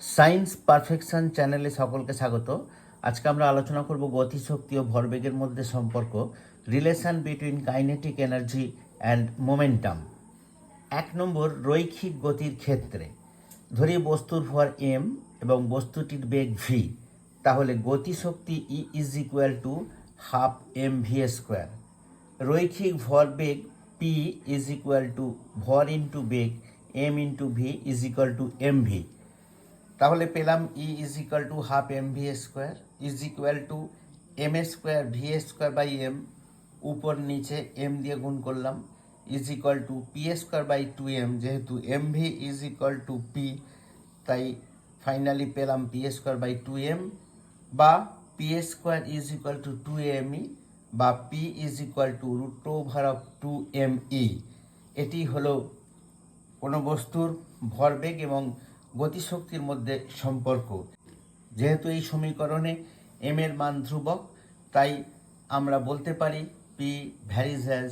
Science perfection চ্যানেলে সকলকে স্বাগত। আজকে আমরা আলোচনা করব গতিশক্তি ও ভরবেগের মধ্যে সম্পর্ক, relation between kinetic energy and momentum. এক নম্বর, রৈখিক গতির ক্ষেত্রে। ধরি বস্তুর ভর এম এবং বস্তুটির বেগ ভি তাহলে গতিশক্তি E is equal to half M V square রৈখিক ভরবেগ পি ইজ ইকুয়াল টু ভর into beg M into V is equal to M V তাহলে পেলাম E is equal to half M V square is equal to M a square V a square by M উপর নিচে M দিয়ে গুণ করলাম is equal to P square by two M যেহেতু M V is equal to P তাই finally পেলাম P a square by two M বা P square is equal to two M E বা P is equal to root over of two M E এটি হলো কোনো বস্তুর ভরবেগ এবং গতিশক্তির মধ্যে সম্পর্ক। যেহেতু এই সমীকরণে এম এর মান ধ্রুবক, তাই আমরা বলতে পারি P varies as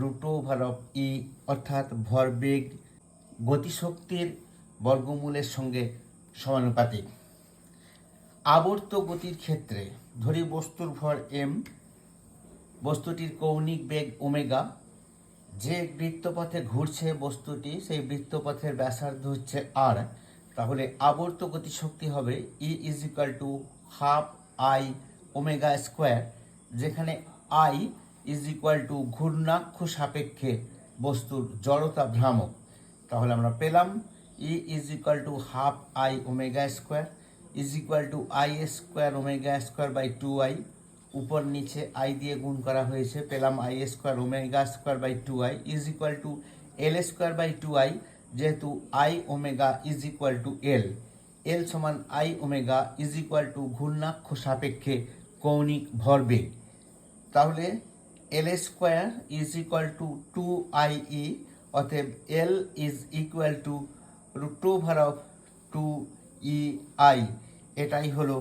root over of E অর্থাৎ ভরবেগ গতিশক্তির বর্গমূলের সঙ্গে সমানুপাতিক। আবর্ত গতির ক্ষেত্রে ধরি বস্তুর ভর এম বস্তুটির কৌণিক বেগ ওমেগা, যে বৃত্তপথে ঘুরছে বস্তুটি, সেই বৃত্তপথের ব্যাসার্ধ হচ্ছে আর তাহলে আবর্ত গতিশক্তি হবে E is equal to half I omega square যেখানে আই ইজ ইকুয়াল টু ঘূর্ণাক্ষ সাপেক্ষে বস্তুর জড়তা ভ্রামক। তাহলে আমরা পেলাম E is equal to half I omega square is equal to I square omega square by two I উপর নিচে আই দিয়ে গুণ করা হয়েছে, পেলাম I square omega square by two I is equal to L square by two I যেহেতু I omega is equal to L L সমান I omega is equal to ঘূর্ণাক্ষ সাপেক্ষে কৌণিক ভরবেগ। তাহলে L square is equal to two I E অতএব L is equal to root over of two E I এটাই হলো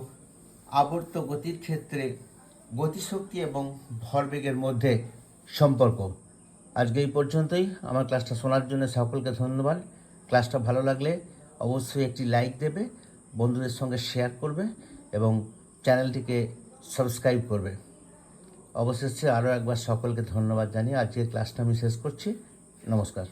আবর্ত গতির ক্ষেত্রে গতিশক্তি এবং ভরবেগের মধ্যে সম্পর্ক। আজকে এই পর্যন্তই। আমার ক্লাসটা শোনার জন্য সকলকে ধন্যবাদ। ক্লাসটা ভালো লাগলে অবশ্যই একটি লাইক দেবে, বন্ধুদের সঙ্গে শেয়ার করবে এবং চ্যানেলটিকে সাবস্ক্রাইব করবে। অবশেষে আরও একবার সকলকে ধন্যবাদ জানিয়ে আজকের ক্লাসটা আমি শেষ করছি। নমস্কার।